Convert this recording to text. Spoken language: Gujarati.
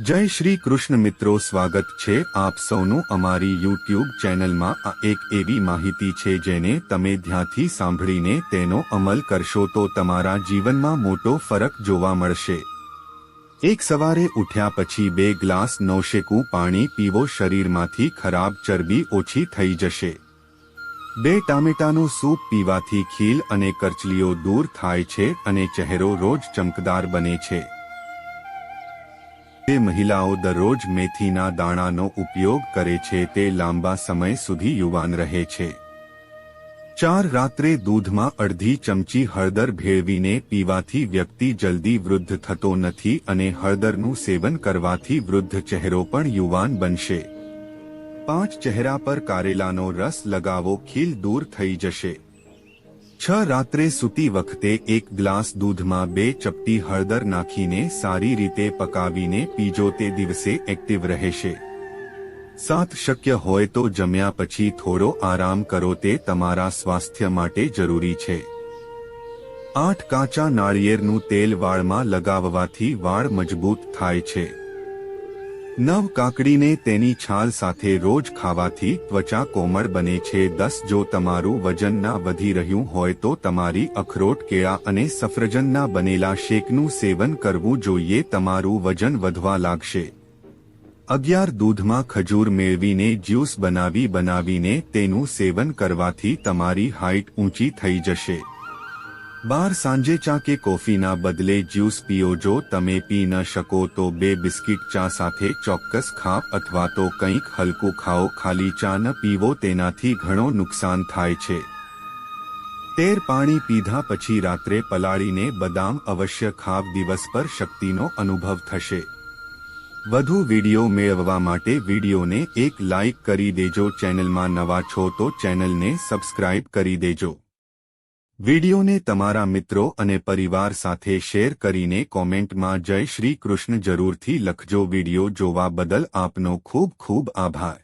જય શ્રી કૃષ્ણ મિત્રો, સ્વાગત છે આપ સૌનું અમારી યુટ્યુબ ચેનલમાં. આ એક એવી માહિતી છે જેને તમે ધ્યાનથી સાંભળીને તેનો અમલ કરશો તો તમારા જીવનમાં મોટો ફરક જોવા મળશે. એક સવારે ઉઠ્યા પછી બે ગ્લાસ નવશેકું પાણી પીવો, શરીરમાંથી ખરાબ ચરબી ઓછી થઈ જશે. બે ટામેટાનો સૂપ પીવાથી ખીલ અને કરચલીઓ દૂર થાય છે અને ચહેરો રોજ ચમકદાર બને છે. તે મહિલાઓ દરરોજ મેથીના દાણાનો ઉપયોગ કરે છે તે લાંબા સમય સુધી યુવાન રહે છે. ચાર રાત્રે દૂધમાં અડધી ચમચી હળદર ભેળવીને પીવાથી વ્યક્તિ જલ્દી વૃદ્ધ થતો નથી અને હળદરનું સેવન કરવાથી વૃદ્ધ ચહેરો પણ યુવાન બનશે. પાંચ ચહેરા પર કારેલાનો રસ લગાવો, ખીલ દૂર થઈ જશે. છ રાત્રે સૂતી વખતે એક ગ્લાસ દૂધમાં બે ચપટી હળદર નાખીને સારી રીતે પકાવીને પીજો તે દિવસે એક્ટિવ રહેશે. સાત શક્ય હોય તો જમ્યા પછી થોડો આરામ કરો તે તમારા સ્વાસ્થ્ય માટે જરૂરી છે. આઠ કાચા નાળિયેરનું તેલ વાળમાં લગાવવાથી વાળ મજબૂત થાય છે. નવ કાકડીને તેની છાલ સાથે રોજ ખાવાથી ત્વચા કોમળ બને છે. દસ, જો તમારું વજન ના વધી રહ્યું હોય તો તમારી અખરોટ, કેળા અને સફરજનના બનેલા શેકનું સેવન કરવું જોઈએ. તમારું વજન વધવા લાગશે. અગિયાર, દૂધમાં ખજૂર મેળવીને જ્યુસ બનાવી બનાવીને તેનું સેવન કરવાથી તમારી હાઇટ ઊંચી થઈ જશે. બાર સાંજે ચા કે કોફીના બદલે જ્યુસ પીઓ જો તમે પી ન શકો તો બે બિસ્કિટ ચા સાથે ચોક્કસ ખાપ અથવા તો કંઈક હલકું ખાઓ. ખાલી ચા ન પીવો, તેનાથી ઘણો નુકસાન થાય છે. તેર પાણી પીધા પછી રાત્રે પલાળીને બદામ અવશ્ય ખાવ દિવસ પર શક્તિનો અનુભવ થશે. વધુ વીડિયો મેળવવા માટે વિડીયોને એક લાઇક કરી દેજો. ચેનલમાં નવા છો તો ચેનલને સબસ્ક્રાઇબ કરી દેજો. વિડિયોને તમારા મિત્રો અને પરિવાર સાથે શેર કરીને કોમેન્ટમાં જય શ્રી કૃષ્ણ જરૂરથી લખજો વિડિયો જોવા બદલ આપનો ખૂબ ખૂબ આભાર.